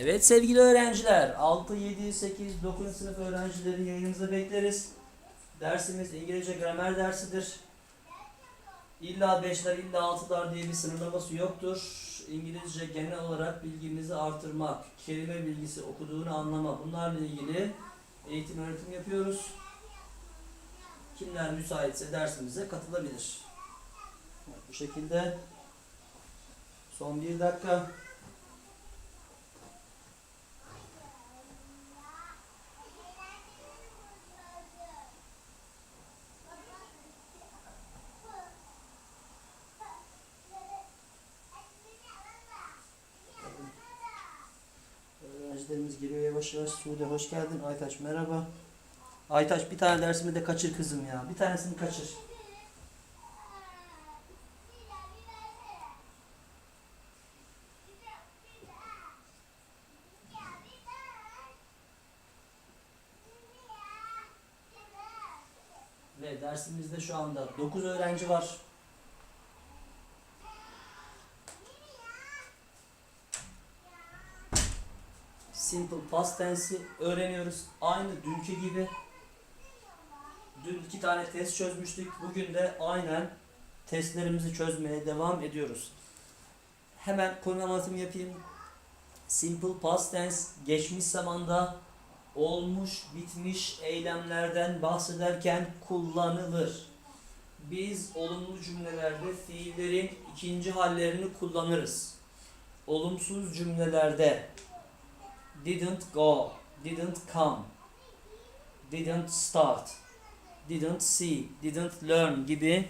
Evet sevgili öğrenciler 6, 7, 8, 9. sınıf öğrencileri yayınımıza bekleriz. Dersimiz İngilizce gramer dersidir. İlla 5'ler illa 6'lar diye bir sınırlaması yoktur. İngilizce genel olarak bilgimizi artırmak, kelime bilgisi, okuduğunu anlama bunlarla ilgili eğitim öğretim yapıyoruz. Kimler müsaitse dersimize katılabilir. Evet, bu şekilde son bir dakika. Yavaş. Sude hoş geldin. Aytaç merhaba. Aytaç bir tane dersimi de kaçır kızım ya. Bir tanesini kaçır. Ve dersimizde şu anda 9 öğrenci var. Simple past tense'i öğreniyoruz. Aynı dünkü gibi. Dün iki tane test çözmüştük. Bugün de aynen testlerimizi çözmeye devam ediyoruz. Hemen konu anlatımı yapayım. Simple past tense geçmiş zamanda olmuş bitmiş eylemlerden bahsederken kullanılır. Biz olumlu cümlelerde fiillerin ikinci hallerini kullanırız. Olumsuz cümlelerde didn't go, didn't come, didn't start, didn't see, didn't learn gibi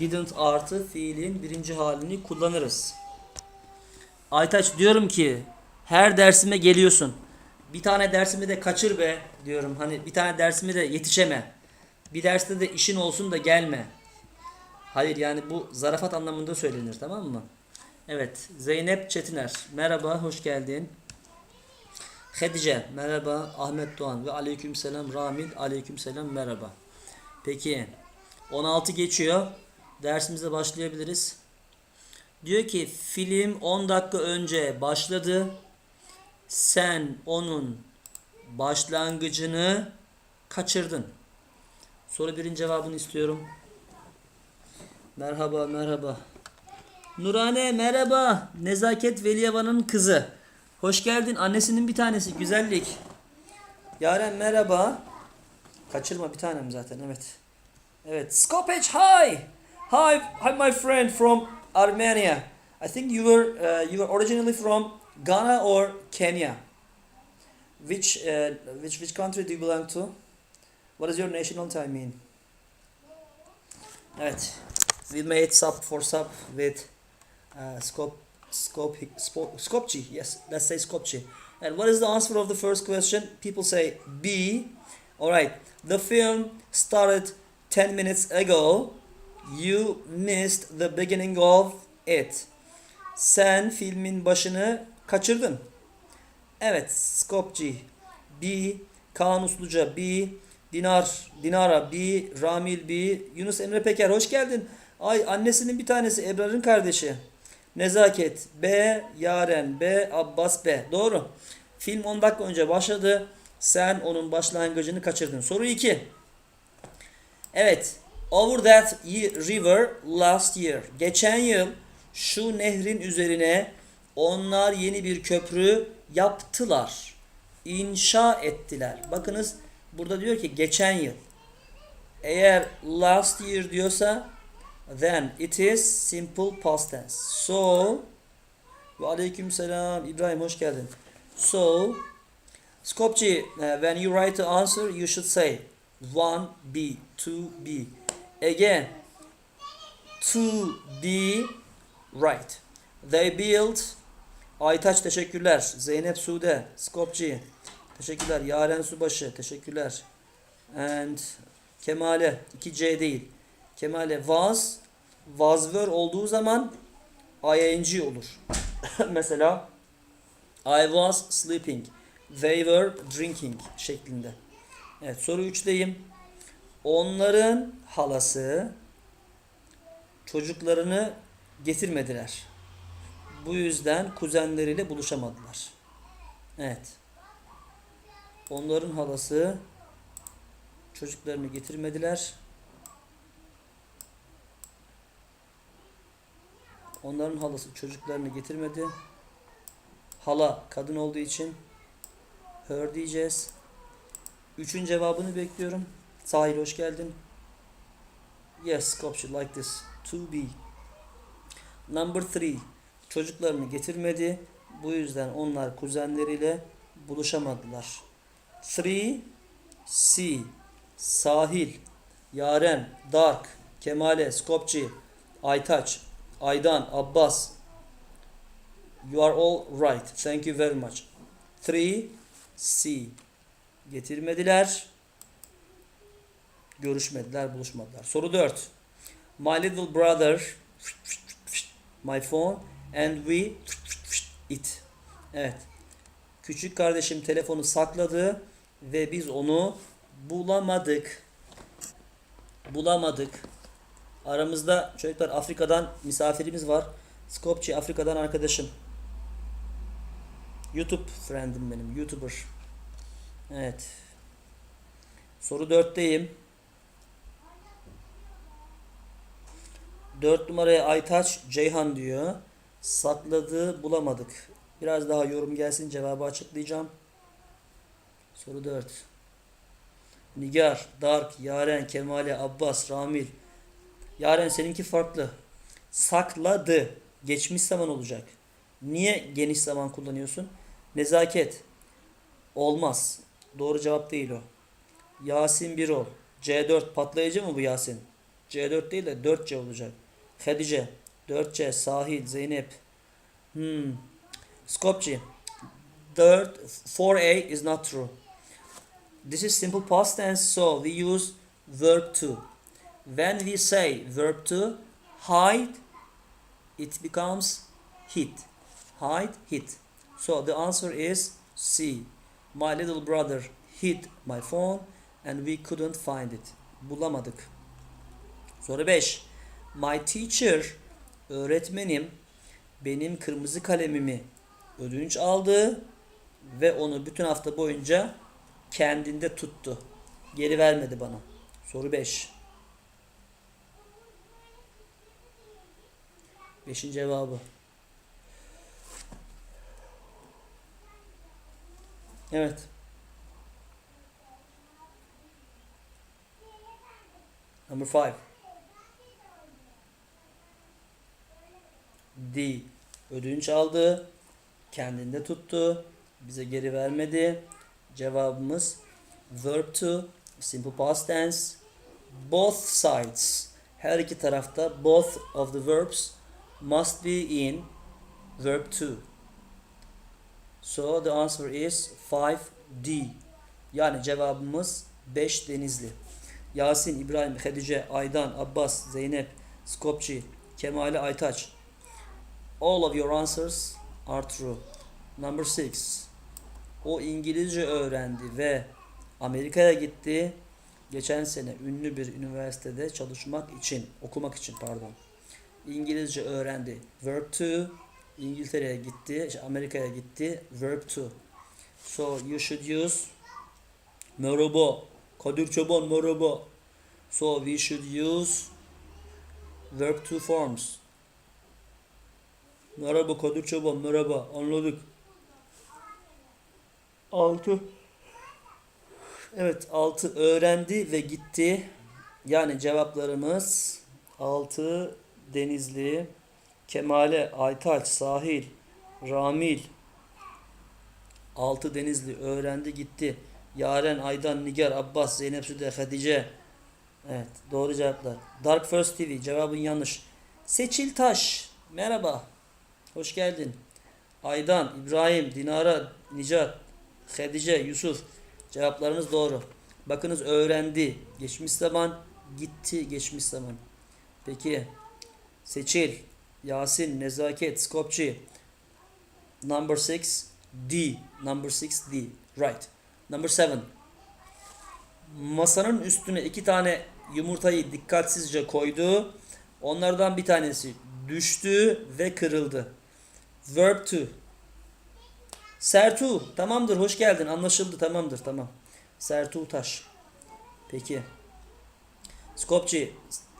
didn't artı fiilin birinci halini kullanırız. Aytaç diyorum ki her dersime geliyorsun. Bir tane dersimi de kaçır be diyorum. Hani bir tane dersimi de yetişeme. Bir derste de işin olsun da gelme. Hayır yani bu zarafat anlamında söylenir tamam mı? Evet Zeynep Çetiner merhaba hoş geldin. Hedice merhaba Ahmet Doğan ve aleykümselam Ramil aleykümselam merhaba. Peki 16 geçiyor. Dersimize başlayabiliriz. Diyor ki film 10 dakika önce başladı. Sen onun başlangıcını kaçırdın. Soru birin cevabını istiyorum. Merhaba merhaba. Nurane merhaba. Nezaket Veliyavan'ın kızı. Hoş geldin. Annesinin bir tanesi. Güzellik. Yaren merhaba. Kaçırma bir tanem zaten evet. Evet. Skopec hi. Hi, hi my friend from Armenia. I think you were uh, you were originally from Ghana or Kenya. Which uh, which which country do you belong to? What is your nationality I mean? Evet. We made sub for sub with uh, Skop Skop Spo- Skopje. Yes, let's say Skopje. And what is the answer of the first question? People say B. All right. The film started 10 minutes ago. You missed the beginning of it. Sen filmin başını kaçırdın. Evet, Skopje. B. Kaan Usluca B. Dinar, Dinara B. Ramil B. Yunus Emre Peker hoş geldin. Ay annesinin bir tanesi Ebrar'ın kardeşi. Nezaket B. Yaren B. Abbas B. Doğru. Film 10 dakika önce başladı. Sen onun başlangıcını kaçırdın. Soru 2. Evet. Over that river last year. Geçen yıl şu nehrin üzerine onlar yeni bir köprü yaptılar. İnşa ettiler. Bakınız burada diyor ki geçen yıl. Eğer last year diyorsa then it is simple past tense. So ve aleyküm selam İbrahim hoş geldin. So Skopje, uh, when you write the answer, you should say 1B, 2B. Again, to be right. They built Aytaç teşekkürler. Zeynep Sude, Skopje. Teşekkürler. Yaren Subaşı. Teşekkürler. And Kemale. 2C değil. Kemale. Was were olduğu zaman ing olur. Mesela I was sleeping. They were drinking şeklinde. Evet soru 3'teyim. Onların halası çocuklarını getirmediler. Bu yüzden kuzenleriyle buluşamadılar. Evet. Onların halası çocuklarını getirmediler. Onların halası çocuklarını getirmedi. Hala kadın olduğu için her diyeceğiz. Üçün cevabını bekliyorum. Sahil hoş geldin. Yes, Skopje like this. To be. Number three. Çocuklarını getirmedi. Bu yüzden onlar kuzenleriyle buluşamadılar. Three. C. Sahil. Yaren. Dark. Kemale. Skopje. Aytaç. Aydan. Abbas. You are all right. Thank you very much. Three. C. Getirmediler. Görüşmediler, buluşmadılar. Soru 4. My little brother my phone and we it. Evet. Küçük kardeşim telefonu sakladı ve biz onu bulamadık. Bulamadık. Aramızda çocuklar Afrika'dan misafirimiz var. Skopje Afrika'dan arkadaşım. YouTube friendim benim. YouTuber. Evet. Soru 4'teyim. 4 numaraya Aytaç Ceyhan diyor. Sakladığı bulamadık. Biraz daha yorum gelsin cevabı açıklayacağım. Soru 4. Nigar, Dark, Yaren, Kemale, Abbas, Ramil. Yaren seninki farklı. Sakladı. Geçmiş zaman olacak. Niye geniş zaman kullanıyorsun? Nezaket. Olmaz. Doğru cevap değil o. Yasin Birol. C4 patlayıcı mı bu Yasin? C4 değil de 4C olacak. Hadice. 4C. Sahil. Zeynep. Hmm. Skopje. 4 4A is not true. This is simple past tense so we use verb to. When we say verb to hide it becomes hit. Hide hit. So the answer is C. My little brother hid my phone and we couldn't find it. Bulamadık. Soru 5. My teacher, öğretmenim benim kırmızı kalemimi ödünç aldı ve onu bütün hafta boyunca kendinde tuttu. Geri vermedi bana. Soru 5. Beşin cevabı. Evet. Number five. D. Ödünç aldı. Kendinde tuttu. Bize geri vermedi. Cevabımız verb to. Simple past tense. Both sides. Her iki tarafta both of the verbs must be in verb to. So the answer is 5D. Yani cevabımız 5 Denizli. Yasin, İbrahim, Hadice, Aydan, Abbas, Zeynep, Skopçi, Kemali, Aytaç. All of your answers are true. Number 6. O İngilizce öğrendi ve Amerika'ya gitti. Geçen sene ünlü bir üniversitede çalışmak için, okumak için pardon. İngilizce öğrendi. Verb to. İngiltere'ye gitti, işte Amerika'ya gitti. Verb to. So you should use merhaba. Kadir Çoban merhaba. So we should use verb to forms. Merhaba Kadir Çoban merhaba. Anladık. 6 Evet 6 öğrendi ve gitti. Yani cevaplarımız 6 Denizli, Kemale, Aytaç, Sahil, Ramil, Altı Denizli öğrendi gitti. Yaren, Aydan, Nigar, Abbas, Zeynep Süde, Hatice. Evet doğru cevaplar. Dark First TV cevabın yanlış. Seçil Taş merhaba. Hoş geldin. Aydan, İbrahim, Dinara, Nicat, Hatice, Yusuf. Cevaplarınız doğru. Bakınız öğrendi. Geçmiş zaman gitti geçmiş zaman. Peki Seçil, Yasin, Nezaket, Skopçi. Number 6 D. Number 6 D. Right. Number 7. Masanın üstüne iki tane yumurtayı dikkatsizce koydu. Onlardan bir tanesi düştü ve kırıldı. Verb to. Sertu tamamdır hoş geldin anlaşıldı tamamdır tamam. Sertu Taş. Peki. Skopje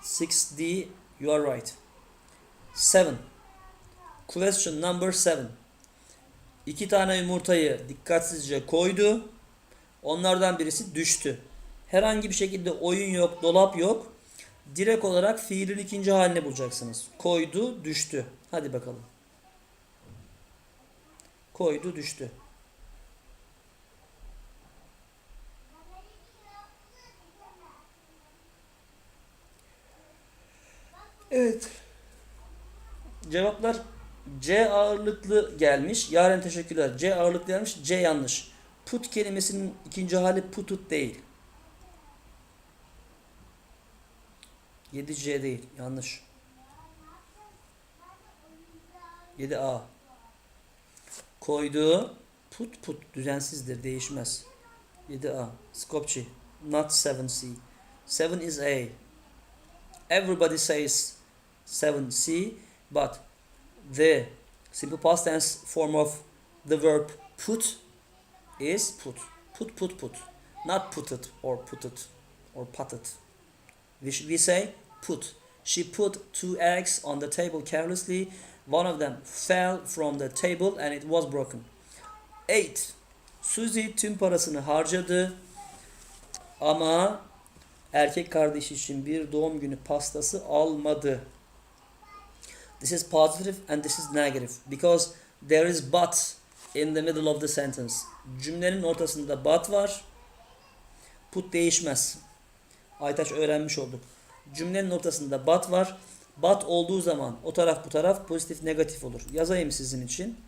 6D you are right. 7. Question number 7. İki tane yumurtayı dikkatsizce koydu. Onlardan birisi düştü. Herhangi bir şekilde oyun yok, dolap yok. Direkt olarak fiilin ikinci halini bulacaksınız. Koydu, düştü. Hadi bakalım. Koydu, düştü. Evet. Cevaplar C ağırlıklı gelmiş. Yaren teşekkürler. C ağırlıklı gelmiş. C yanlış. Put kelimesinin ikinci hali putut değil. 7C değil. Yanlış. 7A. Koyduğu put put düzensizdir. Değişmez. 7A. Skopje. Not 7C. 7 is A. Everybody says 7C. But the simple past tense form of the verb put is put. Put, put, put. Not put it or put it or put it. We, we say put. She put two eggs on the table carelessly. One of them fell from the table and it was broken. 8. Suzy tüm parasını harcadı ama erkek kardeşi için bir doğum günü pastası almadı. This is positive and this is negative because there is but in the middle of the sentence. Cümlenin ortasında but var. Put değişmez. Aytaç öğrenmiş olduk. Cümlenin ortasında but var. But olduğu zaman o taraf bu taraf pozitif negatif olur. Yazayım sizin için.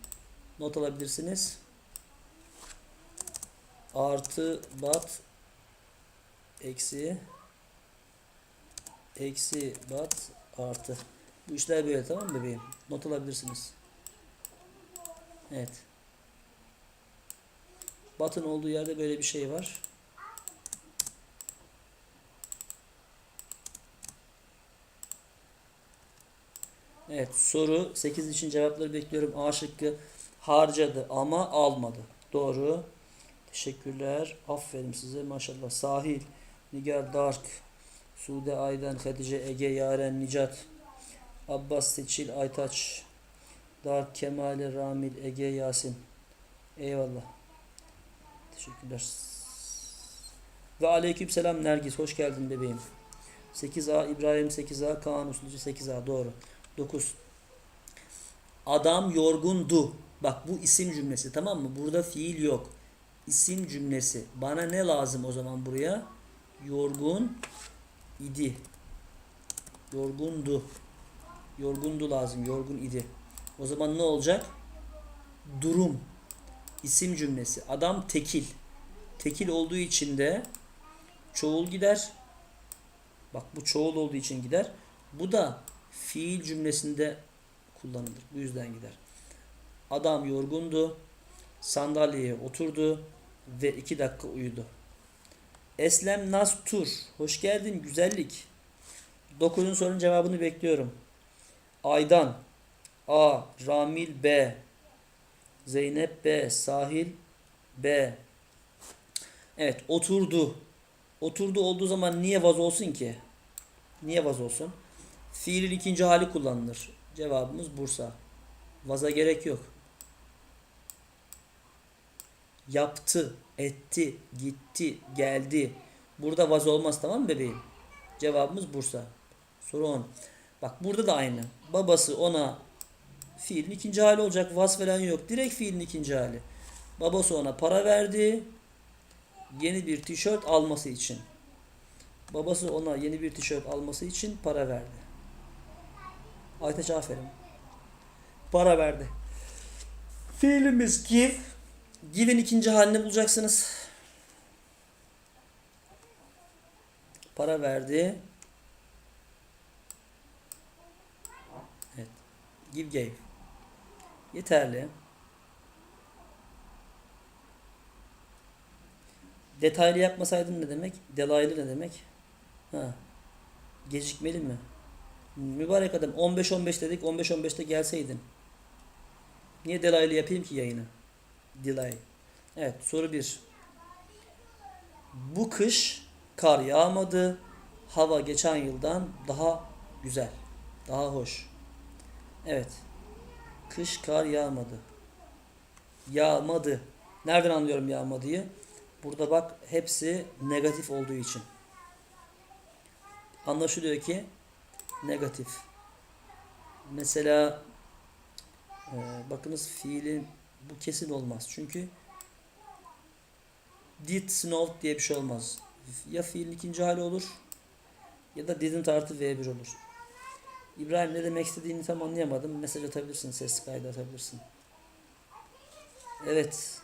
Not alabilirsiniz. Artı but eksi eksi but artı. Bu işler böyle tamam mı bebeğim? Not alabilirsiniz. Evet. But'ın olduğu yerde böyle bir şey var. Evet soru 8 için cevapları bekliyorum. A şıkkı harcadı ama almadı. Doğru. Teşekkürler. Aferin size maşallah. Sahil, Nigar Dark, Sude Aydan, Hatice Ege, Yaren Nicat, Abbas Seçil, Aytaç, Dark Kemal, Ramil, Ege, Yasin. Eyvallah. Teşekkürler. Ve aleykümselam Nergis. Hoş geldin bebeğim. 8A İbrahim 8A Kaan Uslucu 8A doğru. 9. Adam yorgundu. Bak bu isim cümlesi tamam mı? Burada fiil yok. İsim cümlesi. Bana ne lazım o zaman buraya? Yorgun idi. Yorgundu. Yorgundu lazım. Yorgun idi. O zaman ne olacak? Durum. İsim cümlesi. Adam tekil. Tekil olduğu için de çoğul gider. Bak bu çoğul olduğu için gider. Bu da fiil cümlesinde kullanılır. Bu yüzden gider. Adam yorgundu. Sandalyeye oturdu ve iki dakika uyudu. Eslem Nastur. Hoş geldin güzellik. 9. sorunun cevabını bekliyorum. Aydan A. Ramil B. Zeynep B. Sahil B. Evet oturdu. Oturdu olduğu zaman niye vaz olsun ki? Niye vaz olsun? Fiilin ikinci hali kullanılır. Cevabımız Bursa. Vaza gerek yok. Yaptı, etti, gitti, geldi. Burada vaz olmaz tamam mı bebeğim? Cevabımız Bursa. Soru 10. Bak burada da aynı. Babası ona fiilin ikinci hali olacak. Vas falan yok. Direkt fiilin ikinci hali. Babası ona para verdi. Yeni bir tişört alması için. Babası ona yeni bir tişört alması için para verdi. Aytaç aferin. Para verdi. Fiilimiz give. Give'in ikinci halini bulacaksınız. Para verdi. Evet. Give gave. Yeterli. Detaylı yapmasaydın ne demek? Delaylı ne demek? Ha. Gecikmeli mi? Mübarek adam 15-15 dedik 15-15'te gelseydin. Niye delaylı yapayım ki yayını? delay. Evet soru 1. Bu kış kar yağmadı. Hava geçen yıldan daha güzel. Daha hoş. Evet. Kış kar yağmadı. Yağmadı. Nereden anlıyorum yağmadıyı? Burada bak hepsi negatif olduğu için. Anlaşılıyor ki negatif. Mesela e, bakınız fiilin bu kesin olmaz. Çünkü did snow diye bir şey olmaz. Ya fiilin ikinci hali olur ya da didn't artı V1 olur. İbrahim ne demek istediğini tam anlayamadım. Mesaj atabilirsin, ses kaydı atabilirsin. Evet.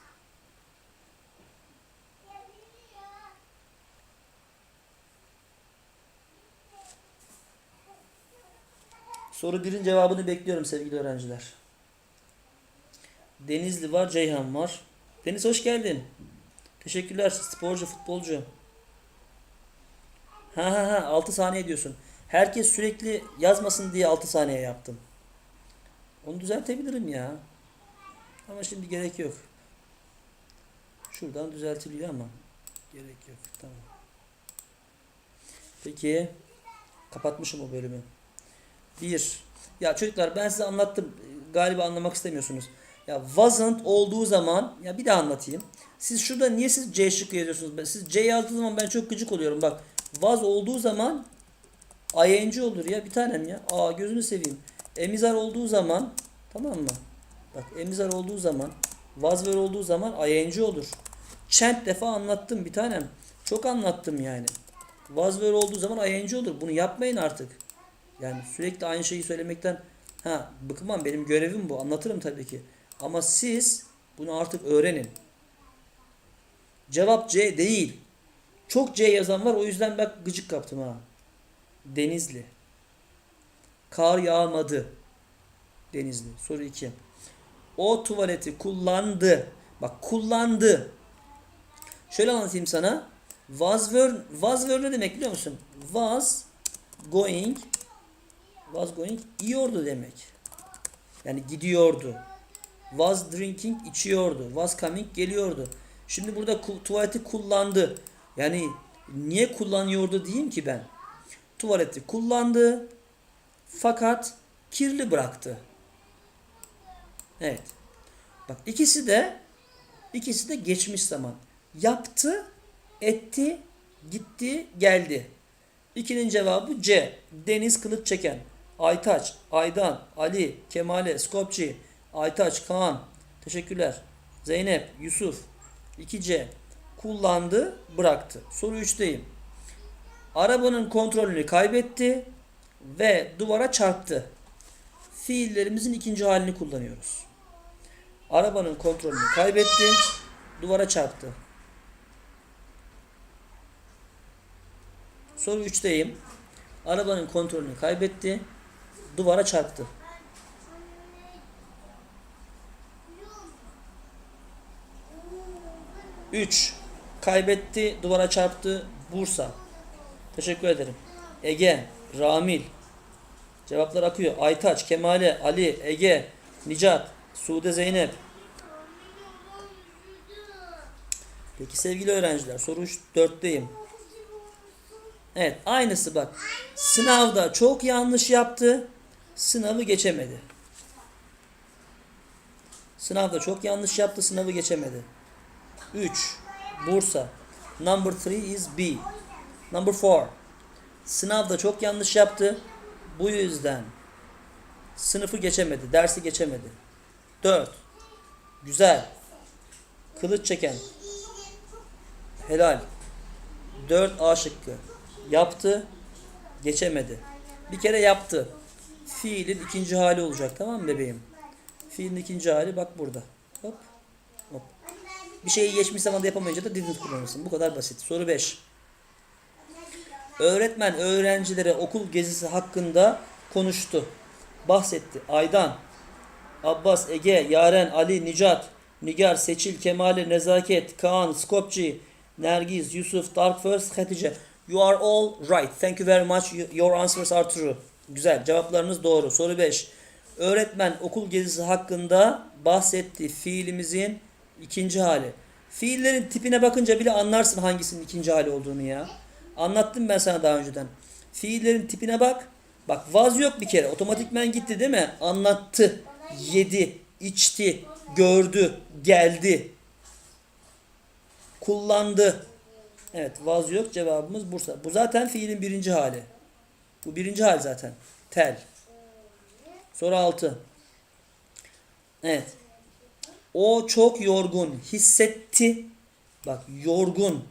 Soru 1'in cevabını bekliyorum sevgili öğrenciler. Denizli var, Ceyhan var. Deniz hoş geldin. Teşekkürler sporcu, futbolcu. Ha ha ha 6 saniye diyorsun. Herkes sürekli yazmasın diye 6 saniye yaptım. Onu düzeltebilirim ya. Ama şimdi gerek yok. Şuradan düzeltiliyor ama gerek yok. Tamam. Peki kapatmışım o bölümü. Bir. Ya çocuklar ben size anlattım. Galiba anlamak istemiyorsunuz. Ya wasn't olduğu zaman ya bir daha anlatayım. Siz şurada niye siz C şıkkı yazıyorsunuz? Siz C yazdığı zaman ben çok gıcık oluyorum. Bak was olduğu zaman ing olur ya bir tanem ya. Aa gözünü seveyim. Emizar olduğu zaman tamam mı? Bak emizar olduğu zaman were olduğu zaman ing olur. Çent defa anlattım bir tanem. Çok anlattım yani. Were olduğu zaman ing olur. Bunu yapmayın artık. Yani sürekli aynı şeyi söylemekten ha bıkmam benim görevim bu. Anlatırım tabii ki. Ama siz bunu artık öğrenin. Cevap C değil. Çok C yazan var o yüzden bak gıcık kaptım ha. Denizli. Kar yağmadı. Denizli. Soru 2. O tuvaleti kullandı. Bak kullandı. Şöyle anlatayım sana. Was were, was were ne demek biliyor musun? Was going was going yiyordu demek. Yani gidiyordu. Was drinking içiyordu. Was coming geliyordu. Şimdi burada tuvaleti kullandı. Yani niye kullanıyordu diyeyim ki ben? Tuvaleti kullandı fakat kirli bıraktı. Evet. Bak ikisi de ikisi de geçmiş zaman. Yaptı, etti, gitti, geldi. İkinin cevabı C. Deniz kılıç çeken. Aytaç, Aydan, Ali, Kemale, Skopçi, Aytaç, Kaan. Teşekkürler. Zeynep, Yusuf. 2C. Kullandı, bıraktı. Soru 3'teyim. Arabanın kontrolünü kaybetti ve duvara çarptı. Fiillerimizin ikinci halini kullanıyoruz. Arabanın kontrolünü kaybetti, duvara çarptı. Soru 3'teyim. Arabanın kontrolünü kaybetti, duvara çarptı. Üç. Kaybetti, duvara çarptı. Bursa. Teşekkür ederim. Ege, Ramil. Cevaplar akıyor. Aytaç, Kemale, Ali, Ege, Nicat, Sude Zeynep. Peki sevgili öğrenciler soru 4'teyim. Evet aynısı bak. Sınavda çok yanlış yaptı. Sınavı geçemedi. Sınavda çok yanlış yaptı. Sınavı geçemedi. 3. Bursa. Number 3 is B. Number 4. Sınavda çok yanlış yaptı. Bu yüzden sınıfı geçemedi. Dersi geçemedi. 4. Güzel. Kılıç çeken. Helal. 4 A şıkkı. Yaptı. Geçemedi. Bir kere yaptı. Fiilin ikinci hali olacak tamam mı bebeğim? Fiilin ikinci hali bak burada. Hop. Hop. Bir şeyi geçmiş zamanda yapamayınca da didn't kullanırsın. Bu kadar basit. Soru 5. Öğretmen öğrencilere okul gezisi hakkında konuştu. Bahsetti. Aydan, Abbas, Ege, Yaren, Ali, Nicat, Nigar, Seçil, Kemale, Nezaket, Kaan, Skopçi, Nergiz, Yusuf, Darkfirst, Hatice. You are all right. Thank you very much. You- Your answers are true. Güzel. Cevaplarınız doğru. Soru 5. Öğretmen okul gezisi hakkında bahsetti. Fiilimizin İkinci hali. Fiillerin tipine bakınca bile anlarsın hangisinin ikinci hali olduğunu ya. Anlattım ben sana daha önceden. Fiillerin tipine bak. Bak was yok bir kere. Otomatikmen gitti değil mi? Anlattı, yedi, içti, gördü, geldi, kullandı. Evet was yok cevabımız Bursa. Bu zaten fiilin birinci hali. Bu birinci hal zaten. Tel. Soru 6. Evet. O çok yorgun hissetti. Bak yorgun.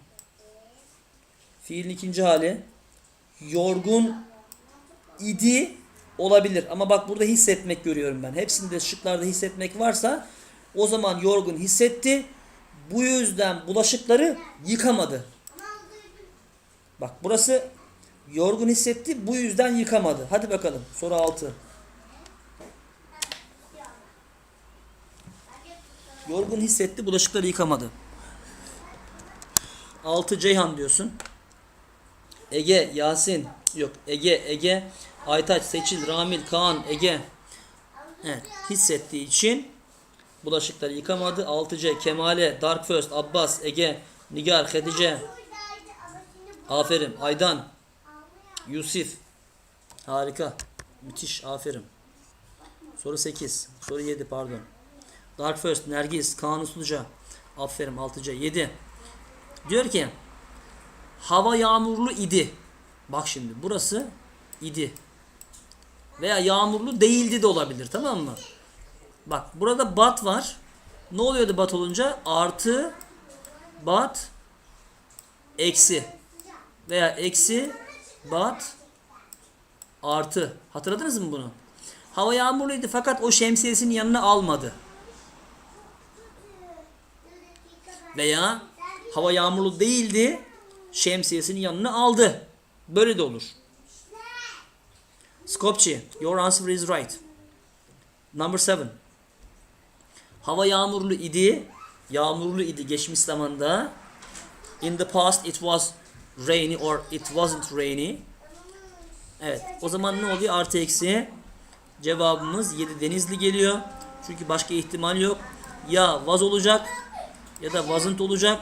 Fiilin ikinci hali. Yorgun idi olabilir. Ama bak burada hissetmek görüyorum ben. Hepsinde şıklarda hissetmek varsa o zaman yorgun hissetti. Bu yüzden bulaşıkları yıkamadı. Bak burası yorgun hissetti. Bu yüzden yıkamadı. Hadi bakalım. Soru 6. Yorgun hissetti. Bulaşıkları yıkamadı. 6 Ceyhan diyorsun. Ege, Yasin. Yok Ege, Ege. Aytaç, Seçil, Ramil, Kaan, Ege. Evet. Hissettiği için bulaşıkları yıkamadı. 6C Kemale, Dark First, Abbas, Ege, Nigar, Hatice. Aferin. Aydan, Yusuf. Harika. Müthiş. Aferin. Soru 8. Soru 7 pardon. Dark First, Nergis, Kaan Usluca. Aferin 6C. 7. Diyor ki hava yağmurlu idi. Bak şimdi burası idi. Veya yağmurlu değildi de olabilir tamam mı? Bak burada bat var. Ne oluyordu bat olunca? Artı bat eksi veya eksi bat artı. Hatırladınız mı bunu? Hava yağmurluydu fakat o şemsiyesini yanına almadı. Veya hava yağmurlu değildi, şemsiyesini yanına aldı. Böyle de olur. Skopje, your answer is right. Number seven. Hava yağmurlu idi. Yağmurlu idi geçmiş zamanda. In the past it was rainy or it wasn't rainy. Evet. O zaman ne oluyor? Artı eksi. Cevabımız 7 denizli geliyor. Çünkü başka ihtimal yok. Ya was olacak ya da wasn't olacak.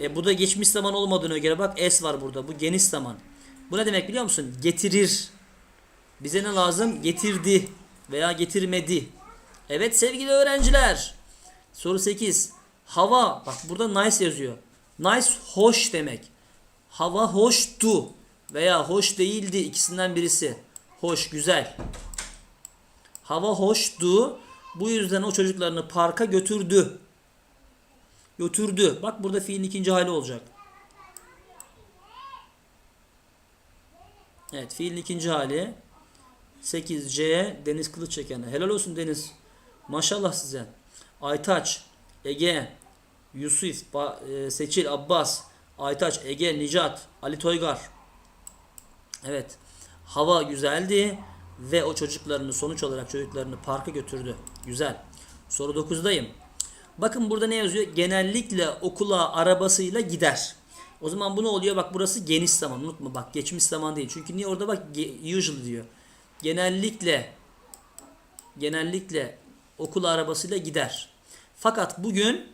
E, bu da geçmiş zaman olmadığına göre bak s var burada. Bu geniş zaman. Bu ne demek biliyor musun? Getirir. Bize ne lazım? Getirdi veya getirmedi. Evet sevgili öğrenciler. Soru 8. Hava. Bak burada nice yazıyor. Nice hoş demek. Hava hoştu veya hoş değildi ikisinden birisi. Hoş, güzel. Hava hoştu. Bu yüzden o çocuklarını parka götürdü. Götürdü. Bak burada fiilin ikinci hali olacak. Evet fiilin ikinci hali. 8C Deniz Kılıç çekene. Helal olsun Deniz. Maşallah size. Aytaç, Ege, Yusuf, e, Seçil, Abbas, Aytaç, Ege, Nicat, Ali Toygar. Evet. Hava güzeldi ve o çocuklarını sonuç olarak çocuklarını parka götürdü. Güzel. Soru 9'dayım. Bakın burada ne yazıyor? Genellikle okula arabasıyla gider. O zaman bu ne oluyor? Bak burası geniş zaman. Unutma bak geçmiş zaman değil. Çünkü niye orada bak usually diyor. Genellikle genellikle okul arabasıyla gider. Fakat bugün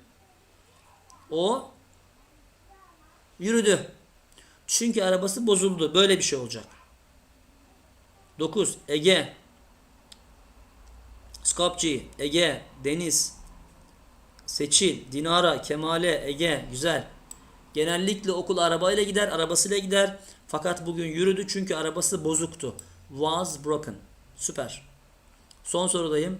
o yürüdü. Çünkü arabası bozuldu. Böyle bir şey olacak. 9. Ege Skopje, Ege, Deniz, Seçil, Dinara, Kemale, Ege. Güzel. Genellikle okul arabayla gider, arabasıyla gider. Fakat bugün yürüdü çünkü arabası bozuktu. Was broken. Süper. Son sorudayım.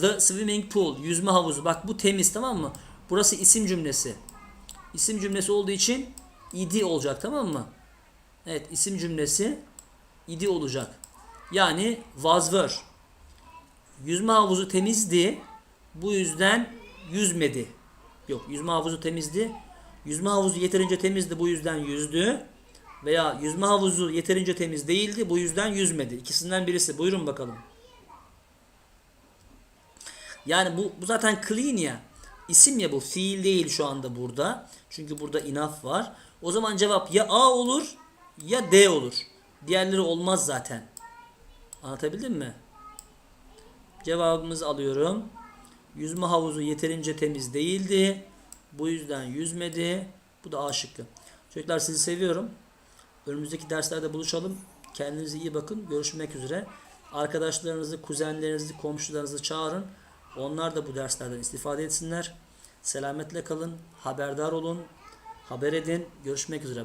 The swimming pool, yüzme havuzu. Bak bu temiz tamam mı? Burası isim cümlesi. İsim cümlesi olduğu için idi olacak tamam mı? Evet isim cümlesi idi olacak. Yani was were. Yüzme havuzu temizdi. Bu yüzden yüzmedi. Yok yüzme havuzu temizdi. Yüzme havuzu yeterince temizdi bu yüzden yüzdü. Veya yüzme havuzu yeterince temiz değildi bu yüzden yüzmedi. İkisinden birisi. Buyurun bakalım. Yani bu, bu zaten clean ya. İsim ya bu. Fiil değil şu anda burada. Çünkü burada enough var. O zaman cevap ya A olur ya D olur. Diğerleri olmaz zaten. Anlatabildim mi? Cevabımızı alıyorum. Yüzme havuzu yeterince temiz değildi. Bu yüzden yüzmedi. Bu da A şıkkı. Çocuklar sizi seviyorum. Önümüzdeki derslerde buluşalım. Kendinize iyi bakın. Görüşmek üzere. Arkadaşlarınızı, kuzenlerinizi, komşularınızı çağırın. Onlar da bu derslerden istifade etsinler. Selametle kalın. Haberdar olun. Haber edin. Görüşmek üzere.